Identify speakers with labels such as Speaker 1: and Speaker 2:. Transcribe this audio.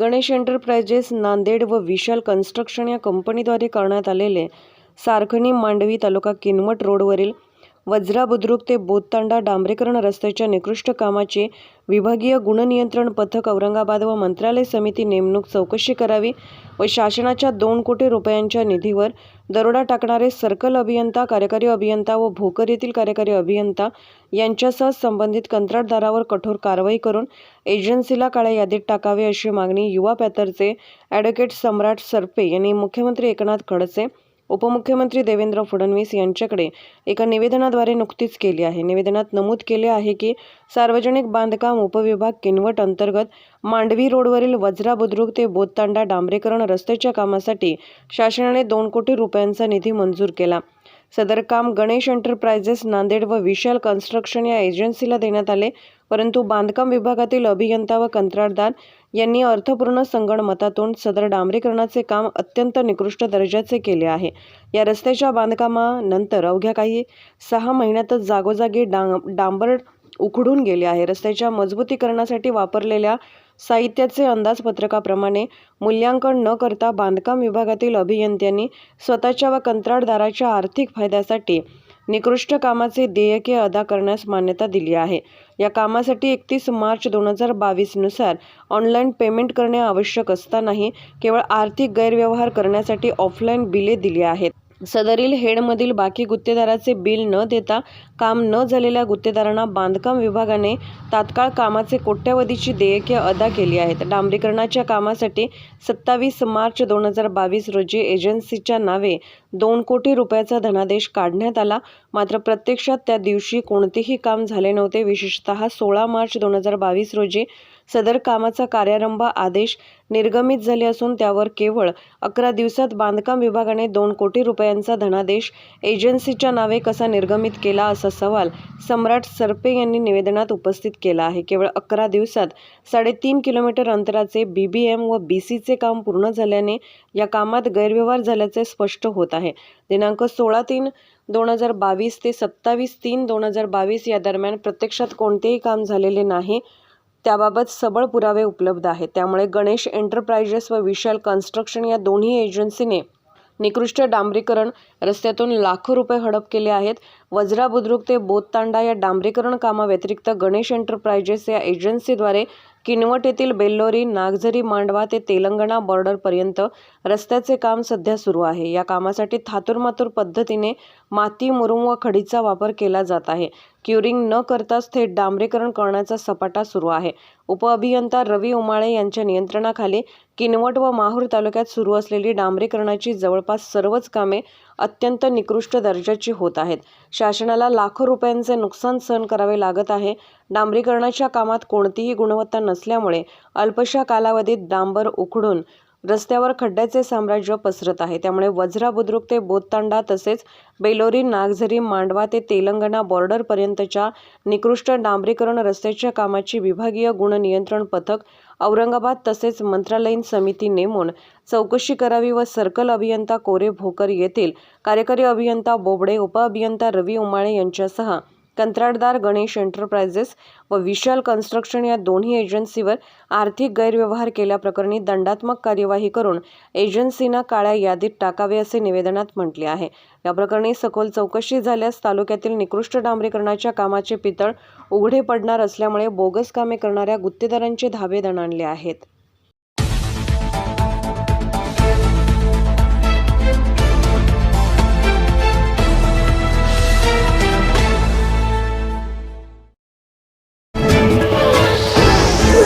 Speaker 1: Ganesh enterprises Nanded व विशाल construction या कंपनीद्वारे करण्यात आलेले सारखणी मांडवी तालुका किनवट रोडवरील वज्रा बुद्रुक ते बोततांडा डांबरीकरण रस्त्याच्या निकृष्ट कामाची विभागीय गुणनियंत्रण पथक औरंगाबाद व मंत्रालय समिती नेमणूक चौकशी करावी व शासनाच्या दोन कोटी रुपयांच्या निधीवर दरोडा टाकणारे सर्कल अभियंता कार्यकारी अभियंता व भोकर येथील कार्यकारी अभियंता यांच्यासह संबंधित कंत्राटदारावर कठोर कारवाई करून एजन्सीला काळ्या यादीत टाकावे अशी मागणी युवा पॅथरचे ॲडव्होकेट सम्राट सरपे यांनी मुख्यमंत्री एकनाथ खडसे उपमुख्यमंत्री देवेंद्र फडणवीस यांच्याकडे एका निवेदनाद्वारे नुकतीच केली आहे. निवेदनात नमूद केले आहे की सार्वजनिक बांधकाम उपविभाग किनवट अंतर्गत मांडवी रोडवरील वज्रा बुद्रुक ते बोततांडा डांबरीकरण रस्त्याच्या कामासाठी शासनाने दोन कोटी रुपयांचा निधी मंजूर केला. सदर काम गणेश एंटरप्राइजेस नांदेड व विशाल कन्स्ट्रक्शन या एजन्सीला देण्यात आले परंतु बांधकाम विभागातील अभियंता व कंत्राटदार यांनी अर्थपूर्ण संगणमतातून सदर डांबरीकरणाचे काम अत्यंत निकृष्ट दर्जाचे केले आहे. या रस्त्याच्या बांधकामानंतर अवघ्या काही सहा महिन्यातच जागोजागी डां डांबर उखडून गेले आहे. रस्त्याच्या मजबूतीकरणासाठी वापरलेल्या साहित्याचे अंदाजपत्रकाप्रमाणे मूल्यांकन न करता बांधकाम विभागातील अभियंत्यांनी स्वतःच्या व कंत्राटदाराच्या आर्थिक फायद्यासाठी निकृष्ट कामाचे देयके अदा करण्यास मान्यता दिली आहे. या कामासाठी एकतीस मार्च दोन हजार बावीसनुसार ऑनलाईन पेमेंट करणे आवश्यक असतानाही केवळ आर्थिक गैरव्यवहार करण्यासाठी ऑफलाईन बिले दिली आहेत. सदरील हेडमधील बाकी गुत्तेदाराचे बिल न देता काम न झालेल्या गुत्तेदारांना बांधकाम विभागाने तात्काळ कामाचे कोट्यवधीची देयके अदा केली आहेत. डांबरीकरणाच्या कामासाठी सत्तावीस मार्च दोन हजार बावीस रोजी एजन्सीच्या नावे दोन कोटी रुपयाचा धनादेश काढण्यात आला. मात्र प्रत्यक्षात त्या दिवशी कोणतेही काम झाले नव्हते. विशेषतः सोळा मार्च दोन हजार बावीस रोजी सदर कामाचा कार्यारंभ आदेश निर्गमित झाले असून त्यावर केवळ अकरा दिवसात बांधकाम विभागाने दोन कोटी रुपयांचा धनादेश एजन्सीच्या नावे कसा निर्गमित केला असा सवाल सम्राट सरपे यांनी निवेदनात उपस्थित केला आहे. केवळ अकरा दिवसात साडेतीन किलोमीटर अंतराचे बी बी एम व बी सीचे काम पूर्ण झाल्याने या कामात गैरव्यवहार झाल्याचे स्पष्ट होत आहे. दिनांक सोळा तीन दोन हजार बावीस ते सत्तावीस तीन दोन हजार बावीस या दरम्यान प्रत्यक्षात कोणतेही काम झालेले नाही. त्याबाबत सबळ पुरावे उपलब्ध आहेत. त्यामुळे गणेश एंटरप्राइजेस व विशाल कन्स्ट्रक्शन या दोन्ही एजन्सीने निकृष्ट डांबरीकरण रस्त्यातून लाखो रुपये हडप केले आहेत. वज्रा बुद्रुक ते बोततांडा या डांबरीकरण कामाव्यतिरिक्त गणेश एंटरप्राइजेस या एजन्सीद्वारे किनवट येथील बेल्लोरी नागझरी मांडवा ते तेलंगणा बॉर्डरपर्यंत रस्त्याचे काम सध्या सुरू आहे. या कामासाठी थातुरमातुर पद्धतीने माती मुरुम व खडीचा वापर केला जात आहे. क्युरिंग न करताच थेट डांबरीकरण करण्याचा सपाटा सुरू आहे. उपअभियंता रवी उमाळे यांच्या नियंत्रणाखाली किनवट व माहूर तालुक्यात सुरू असलेली डांबरीकरणाची जवळपास सर्वच कामे अत्यंत निकृष्ट दर्जाची होत आहेत. शासनाला लाखो रुपयांचे नुकसान सहन करावे लागत आहे. डांबरीकरणाच्या कामात कोणतीही गुणवत्ता नसल्यामुळे अल्पशा कालावधीत डांबर उखडून रस्त्यावर खड्ड्याचे साम्राज्य पसरत आहे. त्यामुळे वज्रा बुद्रुक ते बोततांडा तसेच बेलोरी नागझरी मांडवा ते तेलंगणा बॉर्डरपर्यंतच्या निकृष्ट डांबरीकरण रस्त्याच्या कामाची विभागीय गुणनियंत्रण पथक औरंगाबाद तसेच मंत्रालयीन समिती नेमून चौकशी करावी व सर्कल अभियंता कोरे भोकर येथील कार्यकारी अभियंता बोबडे उपअभियंता रवी उमाळे यांच्यासह कंत्राटदार गणेश एंटरप्राइजेस व विशाल कन्स्ट्रक्शन या दोन्ही एजन्सीवर आर्थिक गैरव्यवहार केल्याप्रकरणी दंडात्मक कार्यवाही करून एजन्सीना काळ्या यादीत टाकावे असे निवेदनात म्हटले आहे. या प्रकरणी सखोल चौकशी झाल्यास तालुक्यातील निकृष्ट डांबरीकरणाच्या कामाचे पितळ उघडे पडणार असल्यामुळे बोगस कामे करणाऱ्या गुत्तेदारांचे धाबे दणाणले आहेत.